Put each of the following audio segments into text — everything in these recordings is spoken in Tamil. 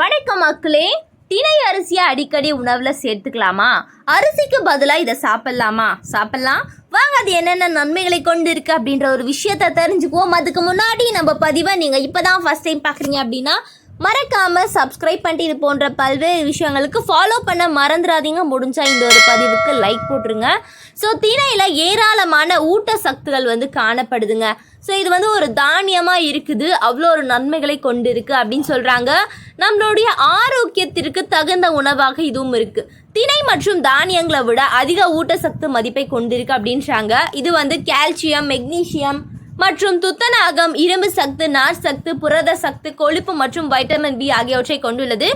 வணக்கம் மக்களே. திணை அரிசியை அடிக்கடி உணவில் சேர்த்துக்கலாமா? அரிசிக்கு பதிலாக இதை சாப்பிட்லாமா? சாப்பிட்லாம். வாங்க அது என்னென்ன நன்மைகளை கொண்டு இருக்கு அப்படின்ற ஒரு விஷயத்த தெரிஞ்சுக்குவோம். அதுக்கு முன்னாடி நம்ம பதிவை நீங்கள் இப்போ தான் ஃபஸ்ட் டைம் பார்க்குறீங்க அப்படின்னா மறக்காமல் சப்ஸ்கிரைப் பண்ணிட்டு இது போன்ற பல்வேறு விஷயங்களுக்கு ஃபாலோ பண்ண மறந்துடாதீங்க. முடிஞ்சால் இந்த ஒரு பதிவுக்கு லைக் போட்டுருங்க. ஸோ திணையில் ஏராளமான ஊட்ட சக்திகள் வந்து காணப்படுதுங்க. ஸோ இது வந்து ஒரு தானியமாக இருக்குது. அவ்வளோ ஒரு நன்மைகளை கொண்டு இருக்குது அப்படின்னு சொல்கிறாங்க நம்மளுடைய ஆரோக்கியத்திற்கு தகுந்த உணவாக இதுவும் இருக்கு. திணை மற்றும் தானியங்களை விட அதிக ஊட்டச்சத்து மதிப்பை கொண்டிருக்கு அப்படின்றாங்க. இது வந்து கால்சியம் மெக்னீசியம் மற்றும் துத்தநாகம் இரும்பு சத்து நார் சத்து புரத சத்து கொழுப்பு மற்றும் வைட்டமின் பி ஆகியவற்றை கொண்டுள்ளது.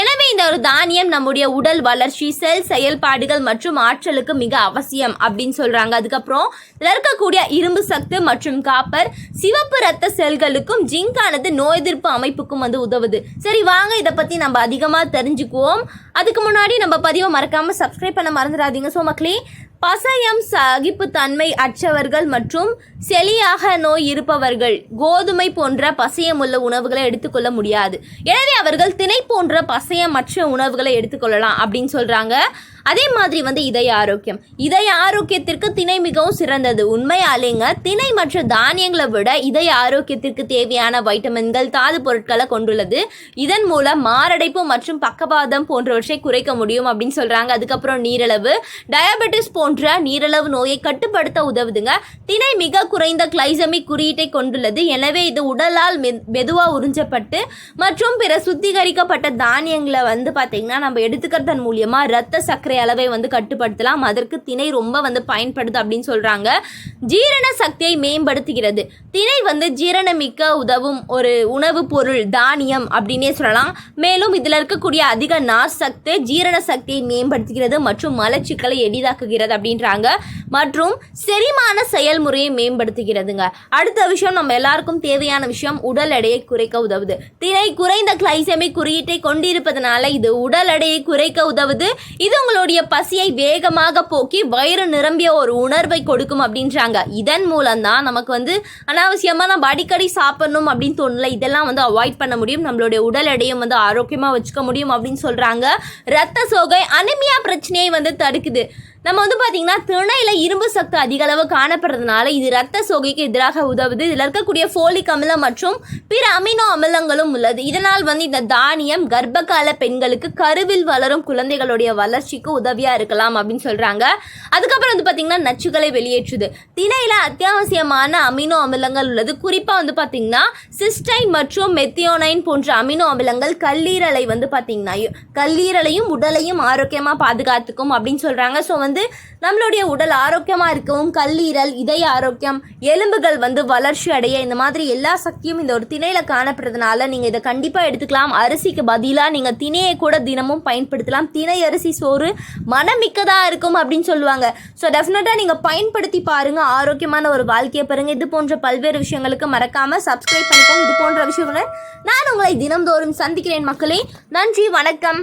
எனவே இந்த ஒரு தானியம் நம்முடைய உடல் வளர்ச்சி செல் செயல்பாடுகள் மற்றும் ஆற்றலுக்கு மிக அவசியம் அப்படின்னு சொல்றாங்க. அதுக்கப்புறம் இதில் இருக்கக்கூடிய இரும்பு சத்து மற்றும் காப்பர் சிவப்பு ரத்த செல்களுக்கும் ஜிங்கானது நோய் எதிர்ப்பு அமைப்புக்கும் வந்து உதவுது. சரி வாங்க இதை பற்றி நம்ம அதிகமாக தெரிஞ்சுக்குவோம். அதுக்கு முன்னாடி நம்ம பதிவை மறக்காமல் சப்ஸ்கிரைப் பண்ண மறந்துடாதீங்க. ஸோ மக்களே பசயம் சகிப்புத்தன்மை அற்றவர்கள் மற்றும் செலியாக நோய் இருப்பவர்கள் கோதுமை போன்ற பசையமுள்ள உணவுகளை எடுத்துக்கொள்ள முடியாது. எனவே அவர்கள் திணை போன்ற பசையமற்ற உணவுகளை எடுத்துக்கொள்ளலாம் அப்படின்னு சொல்றாங்க. அதே மாதிரி வந்து இதய ஆரோக்கியம். இதய ஆரோக்கியத்திற்கு திணை மிகவும் சிறந்தது. உண்மையாலேங்க திணை மற்ற தானியங்களை விட இதய ஆரோக்கியத்திற்கு தேவையான வைட்டமின்கள் தாது பொருட்களை கொண்டுள்ளது. இதன் மூலம் மாரடைப்பு மற்றும் பக்கவாதம் போன்றவற்றை குறைக்க முடியும் அப்படின்னு சொல்கிறாங்க அதுக்கப்புறம் நீரிழவு. டயபெட்டிஸ் போன்ற நீரிழவு நோயை கட்டுப்படுத்த உதவுதுங்க. திணை மிக குறைந்த கிளைசமிக் குறியீட்டை கொண்டுள்ளது. எனவே இது உடலால் மெ மெதுவாக உறிஞ்சப்பட்டு மற்றும் பிற சுத்திகரிக்கப்பட்ட தானியங்களை வந்து பார்த்தீங்கன்னா நம்ம எடுத்துக்கிறதன் மூலியமாக ரத்த சர்க்கரை அளவை வந்து கட்டுப்படுத்தலாம். அதற்கு திணை ரொம்ப வந்து பயன்படுது அப்படின்னு சொல்றாங்க. ஜீரண சக்தியை மேம்படுத்துகிறது. திணை வந்து ஜீரணமிக்க உதவும் ஒரு உணவுப் பொருள் தானியம் அப்படின்னே சொல்லலாம். மேலும் இதில் இருக்கக்கூடிய அதிக நார் சக்தி ஜீரண சக்தியை மேம்படுத்துகிறது மற்றும் மலச்சிக்கலை எளிதாக்குகிறது அப்படின்றாங்க. மற்றும் செரிமான செயல்முறையை மேம்படுத்துகிறதுங்க. அடுத்த விஷயம் நம்ம எல்லாருக்கும் தேவையான விஷயம் உடல் எடையை குறைக்க உதவுது. திணை குறைந்த கிளைசமிக் குறியீட்டை கொண்டிருப்பதனால இது உடல் எடையை குறைக்க உதவுது. இது உங்களுடைய பசியை வேகமாக போக்கி வயிறு நிரம்பிய ஒரு உணர்வை கொடுக்கும் அப்படின்றாங்க. இதன் மூலம் தான் நமக்கு வந்து அனாவசியமாக நம்ம அடிக்கடி சாப்பிடணும் அப்படின்னு தோணல இதெல்லாம் வந்து அவாய்ட் பண்ண முடியும். நம்மளுடைய உடல் எடையும் வந்து ஆரோக்கியமாக வச்சுக்க முடியும் அப்படின்னு சொல்கிறாங்க ரத்த சோகை அனிமியா பிரச்சனையை வந்து தடுக்குது. நம்ம வந்து பார்த்தீங்கன்னா திணையில் இரும்பு சத்து அதிக அளவு காணப்படுறதுனால இது ரத்த சோகைக்கு எதிராக உதவுது. இதில் இருக்கக்கூடிய ஃபோலிக் அமிலம் மற்றும் பிற அமினோ அமிலங்களும் உள்ளது. இதனால் வந்து இந்த தானியம் கர்ப்பகால பெண்களுக்கு கருவில் வளரும் குழந்தைகளுடைய வளர்ச்சிக்கு உதவியாக இருக்கலாம் அப்படின்னு சொல்கிறாங்க அதுக்கப்புறம் வந்து பார்த்தீங்கன்னா நச்சுகளை வெளியேற்றுது. திணையில் அத்தியாவசியமான அமினோ அமிலங்கள் உள்ளது. குறிப்பாக வந்து பார்த்தீங்கன்னா சிஸ்டைன் மற்றும் மெத்தியோனைன் போன்ற அமினோ அமிலங்கள் கல்லீரலை வந்து பார்த்தீங்கன்னா கல்லீரலையும் உடலையும் ஆரோக்கியமாக பாதுகாத்துக்கும் அப்படின்னு சொல்கிறாங்க ஸோ வந்து நம்மளுடைய உடல் ஆரோக்கியமாக இருக்கவும் கல்லீரல் இதய ஆரோக்கியம் எலும்புகள் வந்து வளர்ச்சி அடைய இந்த மாதிரி எல்லா சக்தியும் இந்த ஒரு திணையில் காணப்படுறதுனால நீங்கள் இதை கண்டிப்பாக எடுத்துக்கலாம். அரிசிக்கு பதிலாக நீங்கள் திணையை கூட தினமும் பயன்படுத்தலாம். திணை அரிசி சோறு மனமிக்கதாக இருக்கும் அப்படின்னு சொல்லுவாங்க. ஸோ டெஃபினட்டாக நீங்கள் பயன்படுத்தி பாருங்கள் ஆரோக்கியமான ஒரு வாழ்க்கையை பாருங்கள் இது போன்ற பல்வேறு விஷயங்களுக்கு மறக்காமல் சப்ஸ்கிரைப் பண்ணிக்கோங்க. இது போன்ற விஷயங்களை நான் உங்களை தினம்தோறும் சந்திக்கிறேன் மக்களே. நன்றி வணக்கம்.